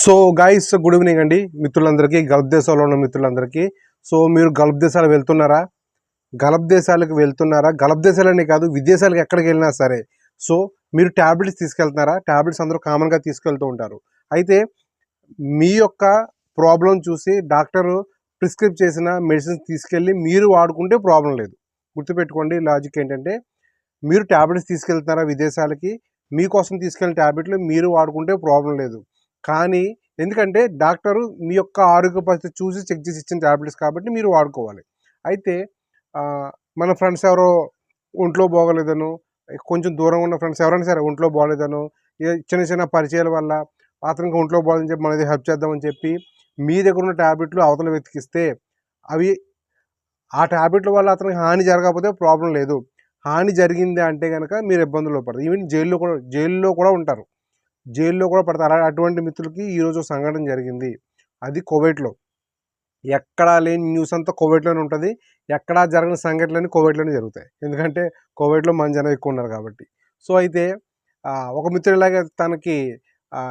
So guys good evening అండి మిత్రులందరికీ Gulf దేశాల్లో ఉన్న మిత్రులందరికీ. సో మీరు గల్ఫ్ దేశాలు వెళ్తున్నారా? గల్ఫ్ దేశాలకు వెళ్తున్నారా? గల్ఫ్ దేశాలనే కాదు విదేశాలకు ఎక్కడికి వెళ్ళినా సరే. సో మీరు ట్యాబ్లెట్స్ తీసుకెళ్తున్నారా? ట్యాబ్లెట్స్ అందరూ కామన్గా తీసుకెళ్తూ ఉంటారు. అయితే మీ యొక్క ప్రాబ్లం చూసి డాక్టర్ ప్రిస్క్రైబ్ చేసిన మెడిసిన్స్ తీసుకెళ్ళి మీరు వాడుకుంటే ప్రాబ్లం లేదు. గుర్తుపెట్టుకోండి లాజిక్ ఏంటంటే మీరు ట్యాబ్లెట్స్ తీసుకెళ్తున్నారా విదేశాలకి? మీకోసం తీసుకెళ్ళిన ట్యాబ్లెట్లు మీరు వాడుకుంటే ప్రాబ్లం లేదు. కానీ ఎందుకంటే డాక్టరు మీ యొక్క ఆరోగ్య పరిస్థితి చూసి చెక్ చేసి ఇచ్చిన ట్యాబ్లెట్స్ కాబట్టి మీరు వాడుకోవాలి. అయితే మన ఫ్రెండ్స్ ఎవరో ఒంట్లో బాగోలేదను కొంచెం దూరంగా ఉన్న ఫ్రెండ్స్ ఎవరైనా సరే ఒంట్లో బాగలేదను చిన్న చిన్న పరిచయాల వల్ల అతనికి ఒంట్లో బాగాలని చెప్పి మనది హెల్ప్ చేద్దామని చెప్పి మీ దగ్గర ఉన్న ట్యాబ్లెట్లు అవతల వెతికిస్తే అవి ఆ ట్యాబ్లెట్ల వల్ల అతనికి హాని జరగకపోతే ప్రాబ్లం లేదు. హాని జరిగింది అంటే కనుక మీరు ఇబ్బందులు పడతారు ఈవెన్ జైల్లో కూడా జైల్లో కూడా ఉంటారు. జైల్లో కూడా పడతారు. అలా అటువంటి మిత్రులకి ఈరోజు సంఘటన జరిగింది. అది కోవైట్లో ఎక్కడా లేని న్యూస్ అంతా కోవిడ్లోనే ఉంటుంది. ఎక్కడా జరగని సంఘటనలన్నీ కోవిడ్లోనే జరుగుతాయి. ఎందుకంటే కోవిడ్లో మన జనం ఎక్కువ ఉన్నారు కాబట్టి. సో అయితే ఒక మిత్రుడు ఇలాగే తనకి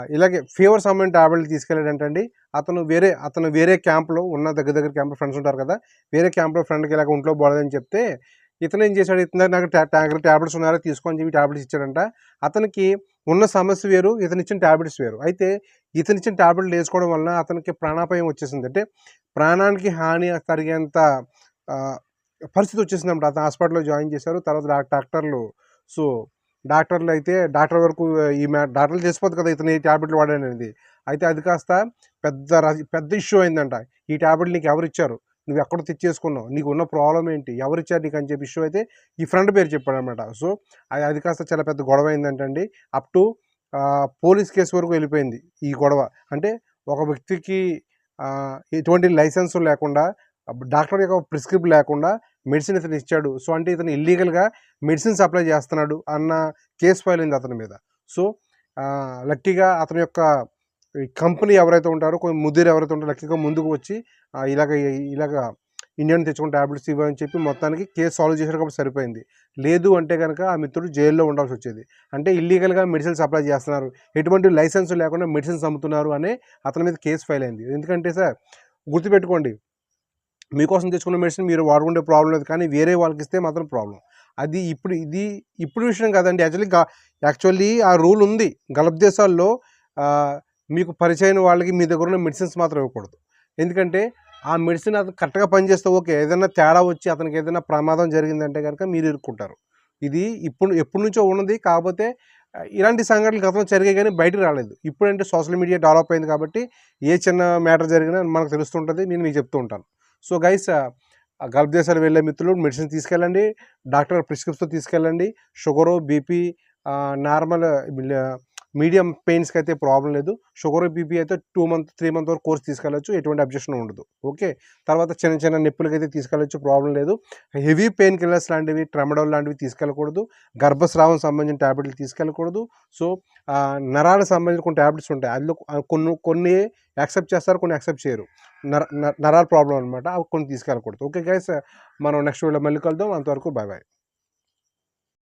ఇలాగే ఫీవర్ సంబంధించిన ట్యాబ్లెట్ తీసుకెళ్ళాడంటండి. అతను వేరే అతను వేరే క్యాంప్లో ఉన్న దగ్గర దగ్గర క్యాంప్లో ఫ్రెండ్స్ ఉంటారు కదా. వేరే క్యాంప్లో ఫ్రెండ్కి ఇలాగ ఒంట్లో బాగలేదని చెప్తే ఇతను ఏం చేశాడు? ఇతను నాకు ట్యా- ట్యాబ్లెట్స్ ఉన్నారో తీసుకొని చెప్పి ట్యాబ్లెట్స్ ఇచ్చాడంట. అతనికి ఉన్న సమస్య వేరు ఇతనిచ్చిన ట్యాబ్లెట్స్ వేరు. అయితే ఇతనిచ్చిన ట్యాబ్లెట్లు వేసుకోవడం వలన అతనికి ప్రాణాపాయం వచ్చేసింది. అంటే ప్రాణానికి హాని తరిగేంత పరిస్థితి వచ్చేసింది అన్నమాట. అతను హాస్పిటల్లో జాయిన్ చేశారు. తర్వాత డాక్టర్లు. సో డాక్టర్లు అయితే డాక్టర్ వరకు ఈ మ్యా డాక్టర్లు చేసిపోదు కదా ఇతను ఈ ట్యాబ్లెట్లు వాడాననేది అయితే అది కాస్త పెద్ద పెద్ద ఇష్యూ అయిందంట. ఈ ట్యాబ్లెట్ నీకు ఎవరు ఇచ్చారు నువ్వు ఎక్కడ తెచ్చేసుకున్నావు? నీకు ఉన్న ప్రాబ్లం ఏంటి? ఎవరిచ్చారు నీకు అని చెప్పి ఇష్యూ అయితే ఈ ఫ్రెండ్ పేరు చెప్పాడు అనమాట సో అది అది కాస్త చాలా పెద్ద గొడవ అయిందంటండి. అప్ టు పోలీస్ కేసు వరకు వెళ్ళిపోయింది ఈ గొడవ. అంటే ఒక వ్యక్తికి ఎటువంటి లైసెన్స్ లేకుండా డాక్టర్ యొక్క ప్రిస్క్రిప్ట్ లేకుండా మెడిసిన్ ఇతను ఇచ్చాడు. సో అంటే ఇతను ఇల్లీగల్గా మెడిసిన్ సప్లై చేస్తున్నాడు అన్న కేసు ఫైల్ అయింది అతని మీద. సో లక్కీగా అతని యొక్క కంపెనీ ఎవరైతే ఉంటారో కొంచెం ముదిరు ఎవరైతే ఉంటారో లక్కీగా ముందుకు వచ్చి ఇలాగ ఇలాగ ఇండియన్ తెచ్చుకున్న ట్యాబ్లెట్స్ ఇవ్వని చెప్పి మొత్తానికి కేసు సాల్వ్ చేశారు కాబట్టి సరిపోయింది. లేదు అంటే కనుక ఆ మిత్రుడు జైల్లో ఉండాల్సి వచ్చేది. అంటే ఇల్లీగల్గా మెడిసిన్ సప్లై చేస్తున్నారు. ఎటువంటి లైసెన్స్ లేకుండా మెడిసిన్స్ అమ్ముతున్నారు అనే అతని మీద కేసు ఫైల్ అయింది. ఎందుకంటే సార్ గుర్తుపెట్టుకోండి మీకోసం తెచ్చుకున్న మెడిసిన్ మీరు వాడుకుంటే ప్రాబ్లం లేదు కానీ వేరే వాళ్ళకి ఇస్తే మాత్రం ప్రాబ్లం. అది ఇప్పుడు ఇది ఇప్పుడు విషయం కాదండి. యాక్చువల్లీ యాక్చువల్లీ ఆ రూల్ ఉంది. గల్ఫ్ దేశాల్లో మీకు పరిచయం వాళ్ళకి మీ దగ్గర ఉన్న మెడిసిన్స్ మాత్రం ఇవ్వకూడదు. ఎందుకంటే ఆ మెడిసిన్ అతను కరెక్ట్గా పనిచేస్తే ఓకే. ఏదైనా తేడా వచ్చి అతనికి ఏదైనా ప్రమాదం జరిగిందంటే కనుక మీరు ఇరుక్కుంటారు. ఇది ఇప్పుడు ఎప్పటి నుంచో ఉన్నది కాకపోతే ఇలాంటి సంఘటనలు గతంలో జరిగాయి కానీ బయటకు రాలేదు. ఇప్పుడంటే సోషల్ మీడియా డెవలప్ అయింది కాబట్టి ఏ చిన్న మ్యాటర్ జరిగినా మనకు తెలుస్తుంటుంది నేను మీకు చెప్తూ ఉంటాను. సో గైస్ గల్ఫ్ దేశాలు వెళ్ళే మిత్రులు మెడిసిన్ తీసుకెళ్ళండి. డాక్టర్ ప్రిస్క్రిప్షన్ తీసుకెళ్ళండి. షుగరు బీపీ నార్మల్ మీడియం పెయిన్స్కి అయితే ప్రాబ్లం లేదు. షుగర్ బీపీ అయితే టూ మంత్ త్రీ మంత్ వరకు కోర్స్ తీసుకెళ్ళచ్చు. ఎటువంటి అబ్జెక్షన్ ఉండదు. ఓకే? తర్వాత చిన్న చిన్న నిప్పులకి అయితే తీసుకెళ్ళచ్చు. ప్రాబ్లం లేదు. హెవీ పెయిన్ కిల్లర్స్ లాంటివి ట్రమడోల్ లాంటివి తీసుకెళ్ళకూడదు. గర్భస్రావం సంబంధించిన ట్యాబ్లెట్లు తీసుకెళ్ళకూడదు. సో నరాలకు సంబంధించిన కొన్ని ట్యాబ్లెట్స్ ఉంటాయి. అందులో కొన్ని కొన్ని యాక్సెప్ట్ చేస్తారు కొన్ని యాక్సెప్ట్ చేయరు. నర నర- నరాల ప్రాబ్లం అనమాట అవి కొన్ని తీసుకెళ్ళకూడదు. Okay guys. మనం నెక్స్ట్ వీడియో మళ్ళీ కలుద్దాం. అంతవరకు బాయ్ బాయ్